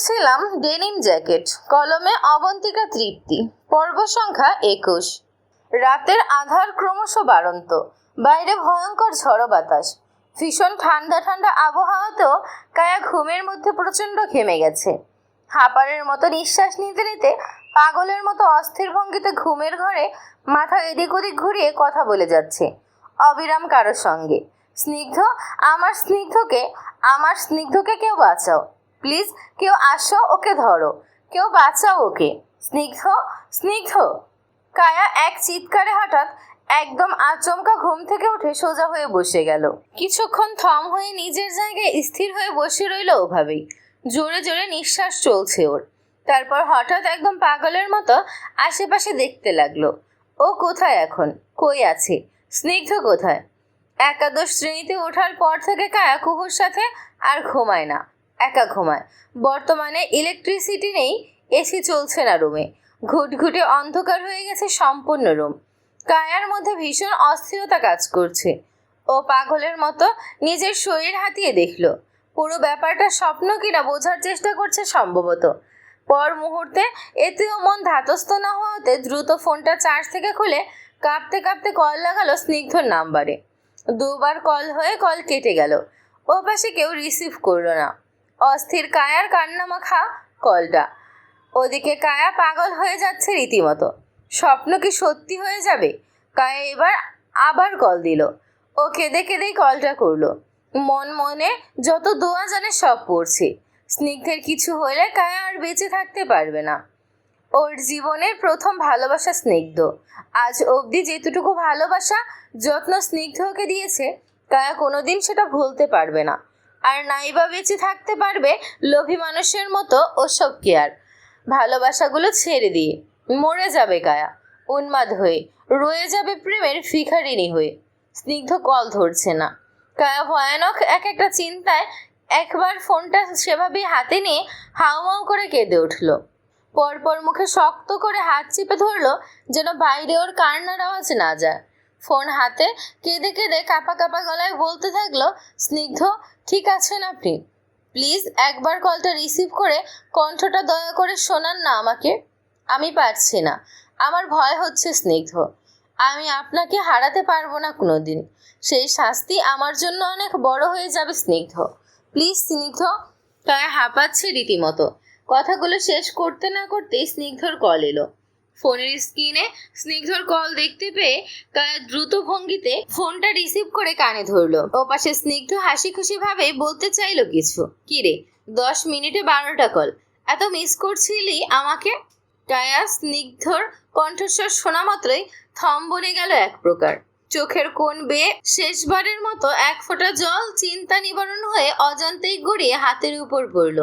পড়ছিলাম denim jacket, কলমে অবন্তিকা তৃপ্তি, পর্ব সংখ্যা একুশ। রাতের আধার ক্রমশ বাড়ন্ত, বাইরে ভয়ঙ্কর ঝড়ো বাতাস। ভীষণ ঠান্ডা ঠান্ডা আবহাওয়াতেও কায়া ঘুমের মধ্যে প্রচণ্ড ঘেমে গেছে। হাঁপারের মতো নিঃশ্বাস নিতে নিতে পাগলের মতো অস্থির ভঙ্গিতে ঘুমের ঘরে মাথা এদিক ওদিক ঘুরিয়ে কথা বলে যাচ্ছে, অবিরাম কারোর সঙ্গে। স্নিগ্ধ, আমার স্নিগ্ধকে আমার স্নিগ্ধকে কেউ বাঁচাও। প্লিজ কেউ আসো, ওকে ধরো। কেউ বাঁচাও ওকে। স্নিগ্ধ স্নিগ্ধ। কায়া এক চিৎকারে হঠাৎ একদম আচমকা ঘুম থেকে উঠে সোজা হয়ে বসে গেল। কিছুক্ষণ থম হয়ে নিজের জায়গায় স্থির হয়ে বসে রইল ওভাবেই। জোরে জোরে নিঃশ্বাস চলছে ওর। তারপর হঠাৎ একদম পাগলের মতো আশেপাশে দেখতে লাগল। ও কোথায় এখন? কই আছে? স্নিগ্ধ কোথায়? একাদশ শ্রেণীতে ওঠার পর থেকে কায়া কুহুর সাথে আর ঘুমায় না। একা ঘুমায়। বর্তমানে ইলেকট্রিসিটি নেই এসি চলছে না রুমে ঘুটঘুটে অন্ধকার হয়ে গেছে সম্পূর্ণ রুম কায়ার মধ্যে ভীষণ অস্থিরতা কাজ করছে। ও পাগলের মতো নিজের শরীর হাতিয়ে দেখল। পুরো ব্যাপারটা স্বপ্ন কিনা বোঝার চেষ্টা করছে সম্ভবত। পর মুহূর্তে এতেও মন ধাতস্থ না হওয়াতে দ্রুত ফোনটা চার্জ থেকে খুলে কাঁপতে কাঁপতে কল লাগালো স্নিগ্ধর নাম্বারে। দুবার কল হয়ে কল কেটে গেল। ও পাশে কেউ রিসিভ করল না। অস্থির কায়ার কান্নামাখা কলটা। ওদিকে কায়া পাগল হয়ে যাচ্ছে রীতিমতো। স্বপ্ন কি সত্যি হয়ে যাবে? কায়া এবার আবার কল দিল। ও কেঁদে কেঁদেই কলটা করল। মন মনে যত দোয়া জানে সব পড়ছে। স্নিগ্ধের কিছু হলে কায়া আর বেঁচে থাকতে পারবে না। ওর জীবনের প্রথম ভালোবাসা স্নিগ্ধ। আজ অবধি যেতটুকু ভালোবাসা, যত্ন স্নিগ্ধকে দিয়েছে, কায়া কোনোদিন সেটা ভুলতে পারবে না। আর নাইবা বেঁচে থাকতে পারবে, লোভী মানুষের মতো ওসব কেয়ার ভালোবাসাগুলো ছেড়ে দিয়ে মরে যাবে কায়া উন্মাদ হয়ে। রয়ে যাবে প্রেমের ফিখারিনী হয়ে। স্নিগ্ধ কল ধরছে না। কায়া ভয়ানক এক একটা চিন্তায় একবার ফোনটা সেভাবেই হাতে নিয়ে হাউমাউ করে কেঁদে উঠল। পরপর মুখে শক্ত করে হাত চেপে ধরলো, যেন বাইরে ওর কান্নার আওয়াজ না যায়। ফোন হাতে কেঁদে কেঁদে কাপা কাপা গলায় বলতে থাকল, স্নিগ্ধ, ঠিক আছেন আপনি? প্লিজ একবার কলটা রিসিভ করে কণ্ঠটা দয়া করে শোনান না আমাকে। আমি পারছি না। আমার ভয় হচ্ছে স্নিগ্ধ। আমি আপনাকে হারাতে পারব না কোনোদিন। সেই শাস্তি আমার জন্য অনেক বড় হয়ে যাবে, স্নিগ্ধ। প্লিজ, স্নিগ্ধ। তাই হাঁপাচ্ছে রীতিমতো। কথাগুলো শেষ করতে না করতেই স্নিগ্ধর কল এলো। ফোনের স্ক্রিনে স্নিগ্ধর কল দেখতে পেয়ে কায়া দ্রুত ভঙ্গিতে ফোনটা রিসিভ করে কানে ধরলো। ও পাশে স্নিগ্ধ হাসি খুশি ভাবে বলতে চাইলো কিছু, কিরে, দশ মিনিটে বারোটা কল, এত মিস করছিলি আমাকে? কায়া স্নিগ্ধর কণ্ঠস্বর শোনা মাত্রই থম বনে গেল এক প্রকার। চোখের কোণ বেয়ে শেষবারের মতো এক ফোঁটা জল চিন্তা নিবারণ হয়ে অজান্তেই গড়িয়ে হাতের উপর পড়ল।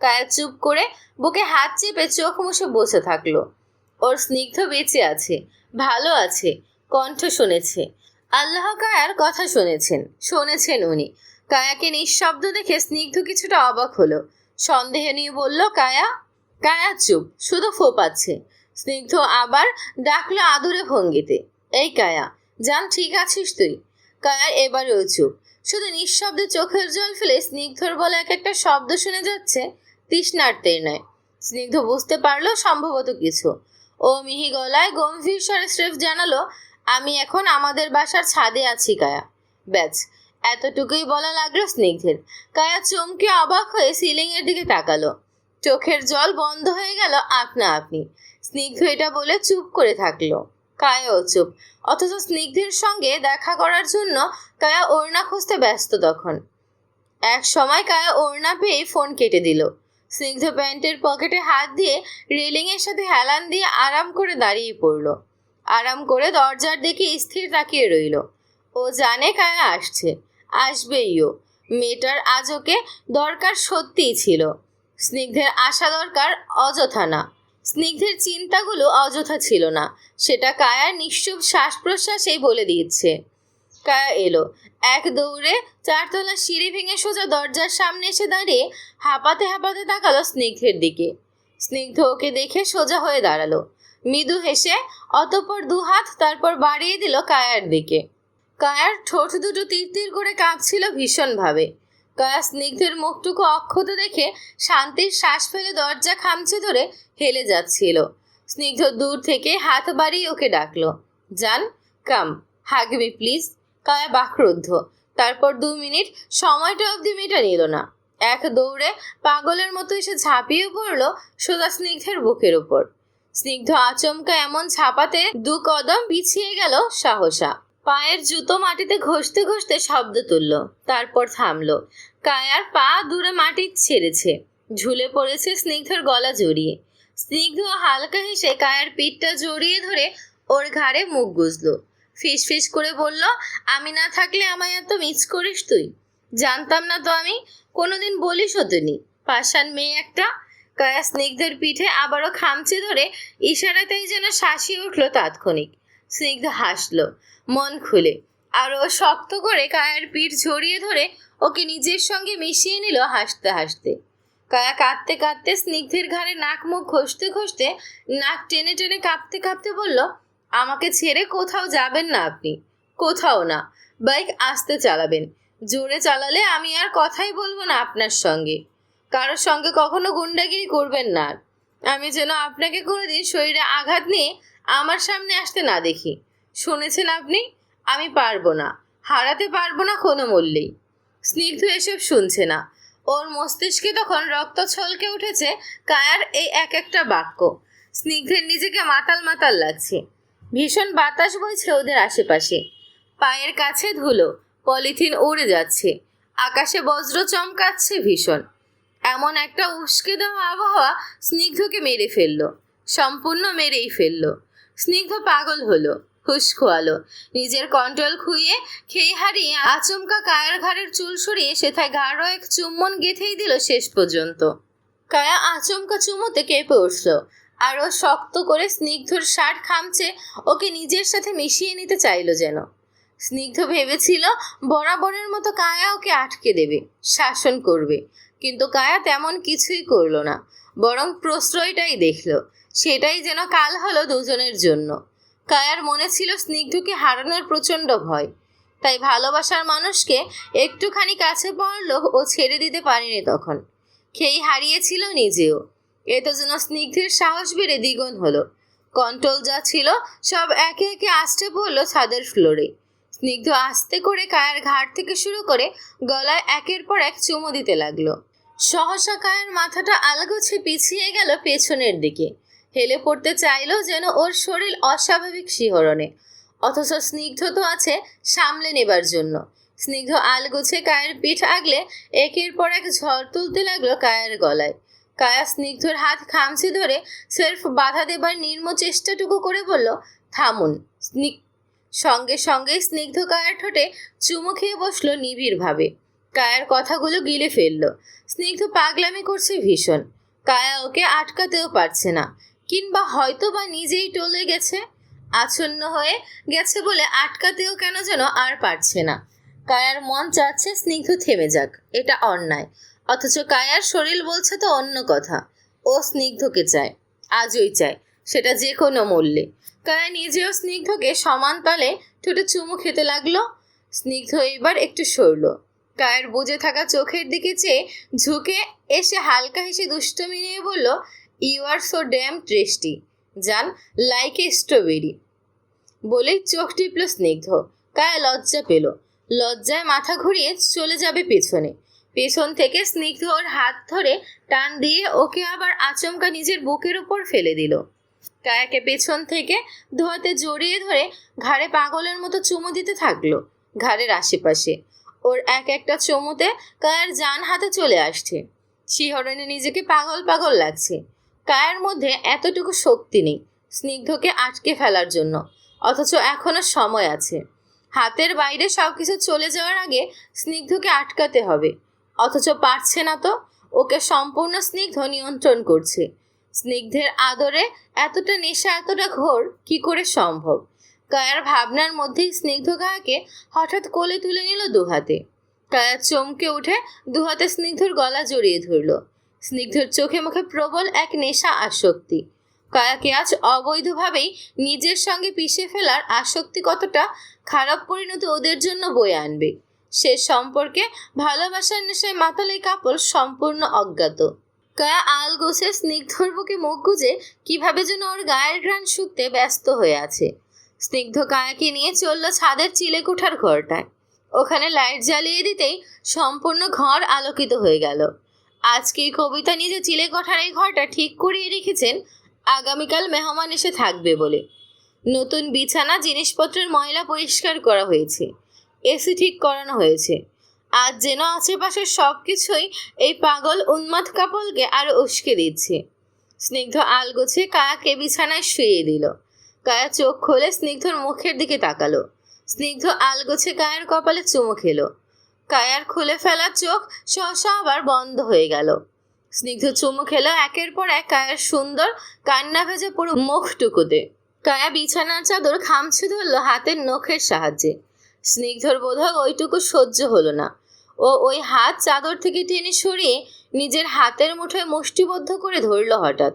কায়া চুপ করে বুকে হাত চেপে চোখ মুছে বসে থাকল। ওর স্নিগ্ধ বেঁচে আছে, ভালো আছে, কণ্ঠ শুনেছে। আল্লাহ কায়ার কথা শুনেছেন শুনেছেন উনি। কায়াকে নিঃশব্দ দেখে স্নিগ্ধ কিছুটা অবাক হলো। সন্দেহ নিয়ে বলল, কায়া কায়া চুপ, শুধু ফোপাচ্ছে। স্নিগ্ধ আবার ডাকলো আদুরে ভঙ্গিতে, এই কায়া, জান ঠিক আছিস তুই? কায়া এবারেও চুপ। শুধু নিঃশব্দে চোখের জল ফেলে স্নিগ্ধর বলে এক একটা শব্দ শুনে যাচ্ছে, তৃষ্ণার্তের নয় স্নিগ্ধ বুঝতে পারল সম্ভবত কিছু। ও মিহি গলায় গম্ভীর স্বরে স্রেফ জানালো, আমি এখন আমাদের বাসার ছাদে আছি, কায়া। ব্যাস, এতটুকুই বলা লাগল স্নিগ্ধের। কায়া চমকে অবাক হয়ে সিলিংয়ের দিকে তাকালো। চোখের জল বন্ধ হয়ে গেল আপনা আপনি। স্নিগ্ধ এটা বলে চুপ করে থাকল। কায়াও চুপ। অথচ স্নিগ্ধের সঙ্গে দেখা করার জন্য কায়া ওড়না খুঁজতে ব্যস্ত তখন। এক সময় কায়া ওড়না পেয়ে ফোন কেটে দিল। স্নিগ্ধ প্যান্টের পকেটে হাত দিয়ে রেলিংয়ের সাথে হেলান দিয়ে আরাম করে দাঁড়িয়ে পড়ল। আরাম করে দরজার দিকে স্থির তাকিয়ে রইল। ও জানে কায়া আসছে। আসবেইও মেয়েটার আজ ওকে দরকার সত্যিই ছিল। স্নিগ্ধের আশা দরকার অযথা না। স্নিগ্ধের চিন্তাগুলো অযথা ছিল না। সেটা কায়ার নিশ্চুপ শ্বাস প্রশ্বাসেই বলে দিচ্ছে। কায়া এলো। এক দৌড়ে চারতলা সিঁড়ি ভেঙে সোজা দরজার সামনে এসে দাঁড়িয়ে হাঁপাতে হাঁপাতে তাকালো স্নিগ্ধের দিকে। স্নিগ্ধ ওকে দেখে সোজা হয়ে দাঁড়াল। মৃদু হেসে অতপর দু হাত তারপর বাড়িয়ে দিল কায়ার দিকে। কায়ার ঠোঁট দুটো তীর তীর করে কাঁপছিল ভীষণভাবে। কায়া স্নিগ্ধের মুখটুকু অক্ষত দেখে শান্তির শ্বাস ফেলে দরজা খামচে ধরে হেলে যাচ্ছিল। স্নিগ্ধ দূর থেকে হাত বাড়িয়ে ওকে ডাকলো, জান, কাম হাগমি প্লিজ। কায়া বাক্রুদ্ধ। তারপর দু মিনিট সময়টা অবধি মেয়েটা নিল না। এক দৌড়ে পাগলের মতো এসে ঝাঁপিয়ে পড়ল সোজা স্নিগ্ধের বুকের উপর। স্নিগ্ধ আচমকা এমন ছাপাতে দু কদম পিছিয়ে গেল সাহসা। পায়ের জুতো মাটিতে ঘষতে ঘষতে শব্দ তুলল। তারপর থামলো। কায়ার পা দূরে মাটি ছেড়েছে। ঝুলে পড়েছে স্নিগ্ধর গলা জড়িয়ে। স্নিগ্ধ হালকা হেসে কায়ার পিঠটা জড়িয়ে ধরে ওর ঘাড়ে মুখ গুজলো। ফিস ফিস করে বলল, আমি না থাকলে আমায় এত মিস করিস তুই? জানতাম না তো আমি, কোনোদিন বলিস হতনি পাষাণ মেয়ে একটা কায়া স্নিগ্ধের পিঠে আবারও খামচে ধরে ইশারাতেই যেন শাসিয়ে উঠল তাৎক্ষণিক। স্নিগ্ধ হাসলো, মন খুলে আরও শক্ত করে কায়ার পিঠ ঝরিয়ে ধরে ওকে নিজের সঙ্গে মিশিয়ে নিল হাসতে হাসতে। কায়া কাঁদতে কাঁদতে স্নিগ্ধের ঘাড়ে নাক মুখ ঘষতে ঘষতে নাক টেনে টেনে কাঁপতে কাঁপতে বলল আমাকে ছেড়ে কোথাও যাবেন না আপনি। কোথাও না। বাইক আস্তে চালাবেন। জোরে চালালে আমি আর কথাই বলব না আপনার সঙ্গে। কারোর সঙ্গে কখনো গুন্ডাগিরি করবেন না। আমি যেন আপনাকে কোনোদিন শরীরে আঘাত নিয়ে আমার সামনে আসতে না দেখি। শুনেছেন আপনি? আমি পারব না। হারাতে পারব না কোনো মূল্যেই। স্নিগ্ধ এসব শুনছে না। ওর মস্তিষ্কে তখন রক্ত ছলকে উঠেছে কায়ার এই এক একটা বাক্য। স্নিগ্ধের নিজেকে মাতাল মাতাল লাগছে। ভীষণ বাতাস বইছে ওদের আশেপাশে। পায়ের কাছে ধুলো, পলিথিন উড়ে যাচ্ছে, আকাশে বজ্র চমকাচ্ছে ভীষণ। এমন একটা উস্কে দেওয়া আবহাওয়া স্নিগ্ধকে মেরে ফেলল, সম্পূর্ণ মেরেই ফেলল। স্নিগ্ধ পাগল হলো, হুশ খোয়ালো, নিজের কন্ট্রোল খুইয়ে খেয়ে হারিয়ে আচমকা কায়ার ঘাড়ের চুল সরিয়ে সেথায় গাঢ় এক চুম্বন গেথেই দিল শেষ পর্যন্ত। কায়া আচমকা চুমোতে কেঁপে উঠল আরও শক্ত করে স্নিগ্ধর শার্ট খামচে ওকে নিজের সাথে মিশিয়ে নিতে চাইলো যেন। স্নিগ্ধ ভেবেছিল বরাবরের মতো কায়া ওকে আটকে দেবে, শাসন করবে। কিন্তু কায়া তেমন কিছুই করল না, বরং প্রশ্রয়টাই দেখল, সেটাই যেন কাল হলো দুজনের জন্য। কায়ার মনে ছিল স্নিগ্ধকে হারানোর প্রচণ্ড ভয়, তাই ভালোবাসার মানুষকে একটুখানি কাছে পড়ল ও ছেড়ে দিতে পারেনি তখন। খেই হারিয়েছিল নিজেও। এত যেন স্নিগ্ধের সাহস বেড়ে দ্বিগুণ হলো। কন্ট্রোল যা ছিল, সব একে একে আসতে পড়ল ছাদের ফ্লোরে। স্নিগ্ধ আস্তে করে কায়ার ঘাট থেকে শুরু করে গলায় একের পর এক চুমো দিতে লাগল। সহসা কায়ার মাথাটা আলগোছে পিছিয়ে গেল পেছনের দিকে। হেলে পড়তে চাইলো যেন ওর শরীর অস্বাভাবিক শিহরণে। অথচ স্নিগ্ধ তো আছে সামলে নেবার জন্য। স্নিগ্ধ আলগোছে কায়ের পিঠ আগলে একের পর এক ঝড় তুলতে লাগল কায়ের গলায়। কায়া স্নিগ্ধর হাত খামচে ধরে সেলফ বাধা দেবার নির্ম চেষ্টাটুকু করে বলল, থামুন। স্নিগ সঙ্গে সঙ্গে স্নিগ্ধ কায়ার ঠোঁটে চুমু খেয়ে বসল নিবিড়ভাবে। কায়ার কথাগুলো গিলে ফেলল। স্নিগ্ধ পাগলামি করছে ভীষণ। কায়া ওকে আটকাতেও পারছে না। কিংবা হয়তো বা নিজেই টলে গেছে, আচ্ছন্ন হয়ে গেছে বলে আটকাতেও কেন যেন আর পারছে না। কায়ার মন চাচ্ছে স্নিগ্ধ থেমে যাক। এটা অন্যায়। অথচ কায়ার শরীর বলছে তো অন্য কথা। ও স্নিগ্ধকে চায়, আজই চায়, সেটা যে কোনো মূল্যে। কায়া নিজেও স্নিগ্ধকে সমান তালে ঠোঁটে চুমু খেতে লাগল, স্নিগ্ধ এবার একটু সরল। কায়ের বুঝে থাকা চোখের দিকে চেয়ে ঝুঁকে এসে হালকা হেসে দুষ্টমি নিয়ে বলল you are so damn tasty যান লাইক এ স্ট্রবেরি বলেই চোখ টিপল স্নিগ্ধ। কায়া লজ্জা পেল। লজ্জায় মাথা ঘুরিয়ে চলে যাবে পেছনে। পেছন থেকে স্নিগ্ধ ওর হাত ধরে টান দিয়ে ওকে আবার আচমকা নিজের বুকের উপর ফেলে দিল। কায়াকে পেছন থেকে ধোয়াতে জড়িয়ে ধরে ঘাড়ে পাগলের মতো চুমু দিতে থাকল ঘাড়ের আশেপাশে। ওর এক একটা চমুতে কায়ার জান হাতে চলে আসছে। শিহরণে নিজেকে পাগল পাগল লাগছে। কায়ার মধ্যে এতটুকু শক্তি নেই স্নিগ্ধকে আটকে ফেলার জন্য, অথচ এখনও সময় আছে। হাতের বাইরে সব কিছু চলে যাওয়ার আগে স্নিগ্ধকে আটকাতে হবে। অথচ পারছে না তো। ওকে সম্পূর্ণ স্নিগ্ধ নিয়ন্ত্রণ করছে। স্নিগ্ধের আদরে এতটা নেশা, এতটা ঘোর, কি করে সম্ভব? কায়ার ভাবনার মধ্যেই স্নিগ্ধ কায়াকে হঠাৎ কোলে তুলে নিল দুহাতে। কায়া চমকে উঠে দুহাতে স্নিগ্ধর গলা জড়িয়ে ধরল। স্নিগ্ধর চোখে মুখে প্রবল এক নেশা আসক্তি। কায়াকে আজ অবৈধভাবেই নিজের সঙ্গে পিষে ফেলার আসক্তি কতটা খারাপ পরিণতি ওদের জন্য বয়ে আনবে। সে সম্পর্কে ভালোবাসার নেশায় মাতাল এই কাপড় সম্পূর্ণ অজ্ঞাত। কায়া আল গোছে স্নিগ্ধর বুকে মুখ গুজে কীভাবে যেন ওর গায়ের ঘ্রাণ শুকতে ব্যস্ত হয়ে আছে। স্নিগ্ধ কায়াকে নিয়ে চলল ছাদের চিলেকুঠার ঘরটায়। ওখানে লাইট জ্বালিয়ে দিতেই সম্পূর্ণ ঘর আলোকিত হয়ে গেল। আজকে কবিতা নিজে চিলেকোঠার এই ঘরটা ঠিক করিয়ে রেখেছেন আগামীকাল মেহমান এসে থাকবে বলে। নতুন বিছানা, জিনিসপত্রের ময়লা পরিষ্কার করা হয়েছে। এসি ঠিক করানো হয়েছে। আর যেন আশেপাশের সব কিছুই এই পাগল উন্মাদ কাপলকে আরও উস্কে দিচ্ছে। স্নিগ্ধ আলগোছে কায়াকে বিছানায় শুয়ে দিল। কায়া চোখ খুলে স্নিগ্ধর মুখের দিকে তাকালো। স্নিগ্ধ আলগোছে কায়ার কপালে চুমু খেলো। কায়ার খুলে ফেলা চোখ সহসা আবার বন্ধ হয়ে গেল। স্নিগ্ধ চুমু খেলো একের পর এক কায়ার সুন্দর, কান্না ভেজে পুরো মুখটুকুতে। কায়া বিছানার চাদর খামছে ধরলো হাতের নখের সাহায্যে। স্নিগ্ধর বোধহয় ওইটুকু সহ্য হলো না। ও ওই হাত চাদর থেকে টেনে সরিয়ে নিজের হাতের মুঠোয় মুষ্টিবদ্ধ করে ধরল হঠাৎ।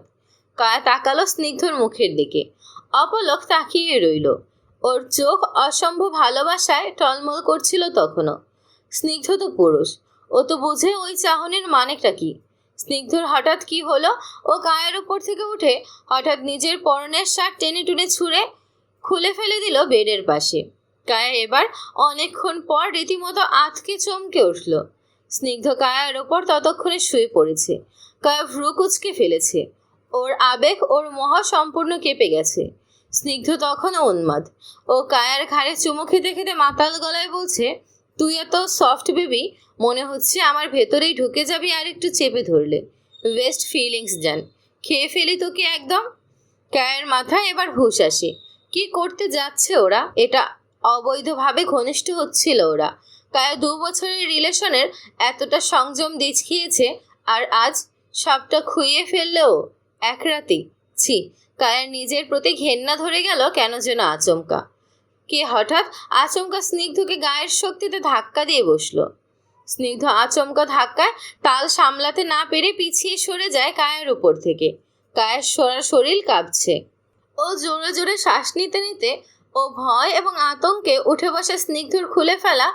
কায়া তাকালো স্নিগ্ধর মুখের দিকে। অপলক তাকিয়ে রইল। ওর চোখ অসম্ভব ভালোবাসায় টলমল করছিল তখনও। স্নিগ্ধ তো পুরুষ। ও তো বুঝে ওই চাহনির মানেটা কি। স্নিগ্ধর হঠাৎ কি হলো? ও গায়ের উপর থেকে উঠে হঠাৎ নিজের পরনের শার্ট টেনে টুনে ছুঁড়ে খুলে ফেলে দিল বেডের পাশে। কায়া এবার অনেকক্ষণ পর রীতিমতো আতকে চমকে উঠল। স্নিগ্ধ কায়ার ওপর ততক্ষণে শুয়ে পড়েছে। কায়া ভ্রু কুচকে ফেলেছে। ওর আবেগ ওর মহা সম্পূর্ণ কেঁপে গেছে। স্নিগ্ধ তখনও উন্মাদ। ও কায়ার ঘাড়ে চুমু খেতে খেতে মাতাল গলায় বলছে, তুই এত সফট বেবি মনে হচ্ছে আমার ভেতরেই ঢুকে যাবি আর একটু চেপে ধরলে। ওয়েস্ট ফিলিংস যান খেয়ে ফেলি তোকে একদম? কায়ের মাথায় এবার হুশ আসে। কি করতে যাচ্ছে ওরা? এটা অবৈধভাবে ঘনিষ্ঠ হচ্ছিল ওরা। কায়া দু বছরের রিলেশনের এতটা সংযম দেখিয়েছে আর আজ সবটা খুইয়ে ফেললেও এক রাতেই ছি, কায়ের নিজের প্রতি ঘেন্না ধরে গেল কেন যেন আচমকা। কে হঠাৎ আচমকা স্নিগ্ধকে গায়ের শক্তিতে ধাক্কা দিয়ে বসল। স্নিগ্ধ আচমকা ধাক্কায় তাল সামলাতে না পেরে পিছিয়ে সরে যায় কায়ের উপর থেকে। কায়ের সরা শরীর কাঁপছে। ও জোরে জোরে শ্বাস নিতে নিতে ও ভয় এবং আতঙ্কে উঠে বসে স্নিগ্ধর খুলে ফেলা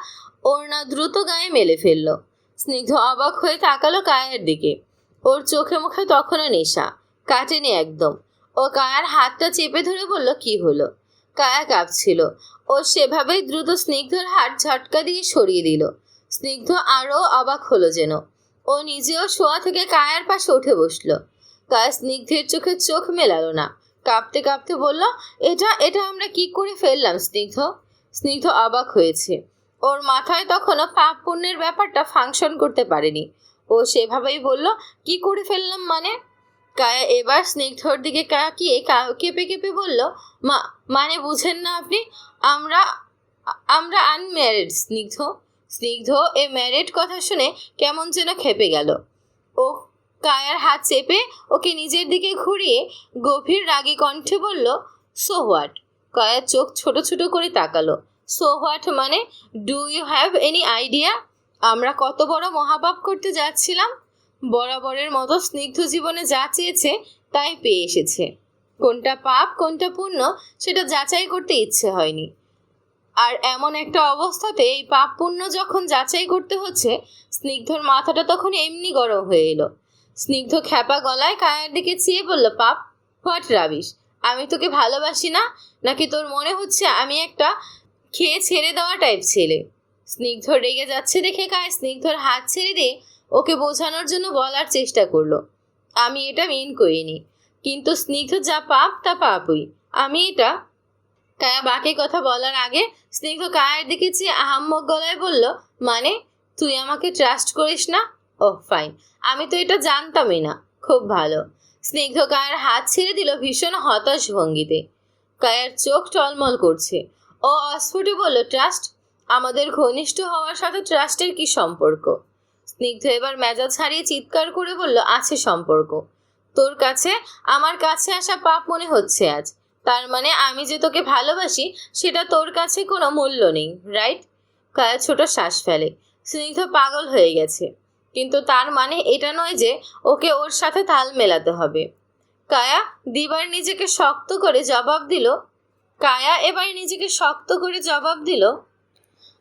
ওড়না দ্রুত গায়ে মেলে ফেলল। স্নিগ্ধ অবাক হয়ে তাকালো কায়ের দিকে। ওর চোখে মুখে তখনও নেশা, কাটেনি একদম। ও কায়ার হাতটা চেপে ধরে বলল, কি হলো? কায়া কাঁপছিল। ও সেভাবেই দ্রুত স্নিগ্ধর হাত ঝটকা দিয়ে সরিয়ে দিল। স্নিগ্ধ আরও অবাক হলো যেন। ও নিজেও শোয়া থেকে কায়ার পাশে উঠে বসল। কায়া স্নিগ্ধের চোখে চোখ মেলালো না। কাঁপতে কাঁপতে বলল, এটা এটা আমরা কি করে ফেললাম? স্নিগ্ধ স্নিগ্ধ অবাক হয়েছে। ওর মাথায় তখনও পাপ পুণ্যের ব্যাপারটা ফাংশন করতে পারেনি। ও সেভাবেই বলল, কি করে ফেললাম মানে? কায়া এবার স্নিগ্ধর দিকে কাকিয়ে কেঁপে কেঁপে বলল, মা মানে বুঝেন না আপনি, আমরা আমরা আনম্যারিড স্নিগ্ধ। স্নিগ্ধ এ ম্যারিড কথা শুনে কেমন যেন খেপে গেল। ও কায়ার হাত চেপে ওকে নিজের দিকে ঘুরিয়ে গভীর রাগী কণ্ঠে বলল সো হোয়াট কায়ার চোখ ছোট ছোট করে তাকালো। সো হোয়াট মানে do you have any idea আমরা কত বড় মহাপাপ করতে যাচ্ছিলাম। বরাবরের মতো স্নিগ্ধ জীবনে যা চেয়েছে, তাই পেয়ে এসেছে। কোনটা পাপ, কোনটা পুণ্য, সেটা যাচাই করতে ইচ্ছে হয়নি। আর এমন একটা অবস্থাতে এই পাপ পুণ্য যখন যাচাই করতে হচ্ছে, স্নিগ্ধর মাথাটা তখন এমনি গরম হয়ে এলো। স্নিগ্ধ খ্যাপা গলায় কায়ের দিকে চেয়ে বলল, পাপ? What rubbish? আমি তোকে ভালোবাসি না? নাকি তোর মনে হচ্ছে আমি একটা খেয়ে ছেড়ে দেওয়া টাইপ ছেলে? স্নিগ্ধ রেগে যাচ্ছে দেখে কায় স্নিগ্ধর হাত ছেড়ে দিয়ে ওকে বোঝানোর জন্য বলার চেষ্টা করল। আমি এটা মেন করিনি। কিন্তু স্নিগ্ধ যা পাপ, তা পাপই। আমি এটা কায়া বাকি কথা বলার আগে স্নিগ্ধ কায়ের দিকে চেয়ে আহাম্মক গলায় বলল মানে? তুই আমাকে ট্রাস্ট করিস না? ও ফাইন আমি তো এটা জানতামই না। খুব ভালো। স্নিগ্ধ কায়ের হাত ছেড়ে দিল ভীষণ হতাশ ভঙ্গিতে। কায়ের চোখ টলমল করছে। ও অস্ফুটে বলল ট্রাস্ট আমাদের ঘনিষ্ঠ হওয়ার সাথে ট্রাস্টের কি সম্পর্ক? স্নিগ্ধ এবার মেজাজ ছাড়িয়ে চিৎকার করে বলল, আছে সম্পর্ক। তোর কাছে, আমার কাছে আসা পাপ মনে হচ্ছে আজ। তার মানে আমি যে তোকে ভালোবাসি, সেটা তোর কাছে কোনো মূল্য নেই রাইট কায়া ছোট শ্বাস ফেলে। স্নিগ্ধ পাগল হয়ে গেছে। কিন্তু তার মানে এটা নয় যে ওকে ওর সাথে তাল মেলাতে হবে। কায়া দিবার নিজেকে শক্ত করে জবাব দিল, কায়া এবার নিজেকে শক্ত করে জবাব দিল,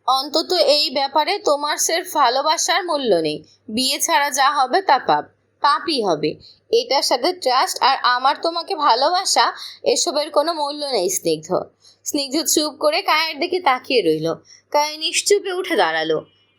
অন্তত এই ব্যাপারে তোমার সের ভালোবাসার মূল্য নেই, বিয়ে ছাড়া যা হবে তা পাপ, পাপই হবে। এটার সাথে ট্রাস্ট আর আমার তোমাকে ভালোবাসা, এসবের কোনো মূল্য নেই স্নিগ্ধ। স্নিগ্ধ চুপ করে কায়ের দিকে তাকিয়ে রইল। কায়ে নিশ্চুপে উঠে দাঁড়াল।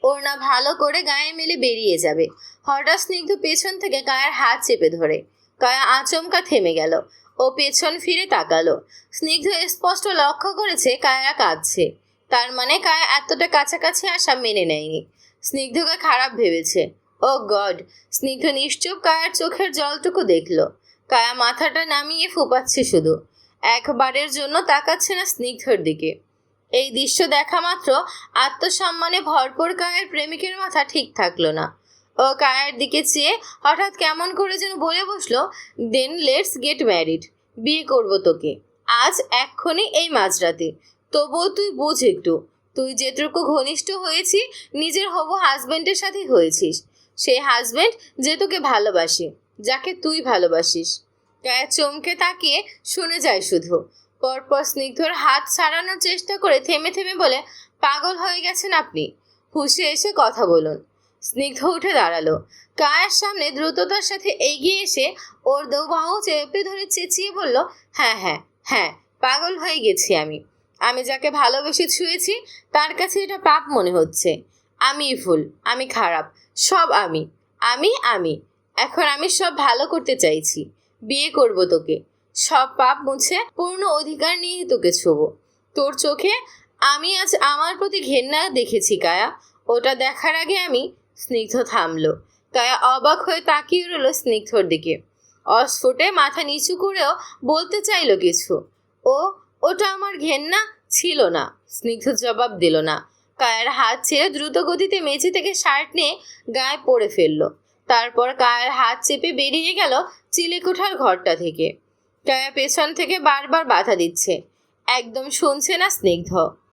ওর না ভালো করে গায়ে মেলে বেরিয়ে যাবে। হঠাৎ স্নিগ্ধ পেছন থেকে কায়ের হাত চেপে ধরে। কায়া আচমকা থেমে গেল। ও পেছন ফিরে তাকালো। স্নিগ্ধ স্পষ্ট লক্ষ্য করেছে কায়া কাঁদছে। তার মানে কায়া এতটা কাছাকাছি আসা মেনে নেয়নি। স্নিগ্ধকে খারাপ ভেবেছে। ও গড, স্নিগ্ধ নিশ্চুপ কায়ার চোখের জলটুকু দেখল। কায়া মাথাটা নামিয়ে ফুপাচ্ছে শুধু। একবারের জন্য তাকাচ্ছে না স্নিগ্ধর দিকে। এই দৃশ্য দেখা মাত্র আত্মসম্মানে ভরপুর কায়ের প্রেমিকের মাথা ঠিক থাকল না। ও কায়ের দিকে চেয়ে হঠাৎ কেমন করে যেন বলে বসল, দেন লেটস গেট ম্যারিড, বিয়ে করব তোকে। আজ এক্ষুনি এই মাঝরাতে। তবুও তুই বোঝ একটু, তুই যেটুকু ঘনিষ্ঠ হয়েছি, নিজের হবু হাজবেন্ডের সাথে হয়েছিস। সেই হাজবেন্ড যে তোকে ভালোবাসে, যাকে তুই ভালোবাসিস গায়ে চমকে তাকিয়ে শুনে যায় শুধু। পরপর স্নিগ্ধর হাত ছাড়ানোর চেষ্টা করে থেমে থেমে বলে, পাগল হয়ে গেছেন আপনি। হুশে এসে কথা বলুন। স্নিগ্ধ উঠে দাঁড়াল। কায়ের সামনে দ্রুততার সাথে এগিয়ে এসে ওর দৌবাহু চেপে ধরে চেঁচিয়ে বলল হ্যাঁ হ্যাঁ হ্যাঁ পাগল হয়ে গেছি আমি। আমি যাকে ভালোবেসে ছুঁয়েছি, তার কাছে এটা পাপ মনে হচ্ছে। আমি ভুল, আমি খারাপ, সব আমি। আমি আমি। এখন আমি সব ভালো করতে চাইছি। বিয়ে করব তোকে। সব পাপ মুছে পূর্ণ অধিকার নিয়ে তোকে ছোবো। তোর চোখে আমি আজ আমার প্রতি ঘেন্না দেখেছি, কায়া। ওটা দেখার আগে আমি স্নিগ্ধ থামলো। কায়া অবাক হয়ে তাকিয়ে রইল স্নিগ্ধর দিকে। অস্ফুটে মাথা নিচু করেও বলতে চাইলো কিছু। ও, ওটা আমার ঘেন্না ছিল না। স্নিগ্ধ জবাব দিল না। কায়ার হাত ছেড়ে দ্রুত গতিতে মেঝে থেকে শার্ট নিয়ে গায়ে পড়ে ফেলল। তারপর কায়ার হাত চেপে বেরিয়ে গেল চিলেকোঠার ঘরটা থেকে। কায়া পেছন থেকে বারবার বাধা দিচ্ছে। একদম শুনছে না স্নিগ্ধ।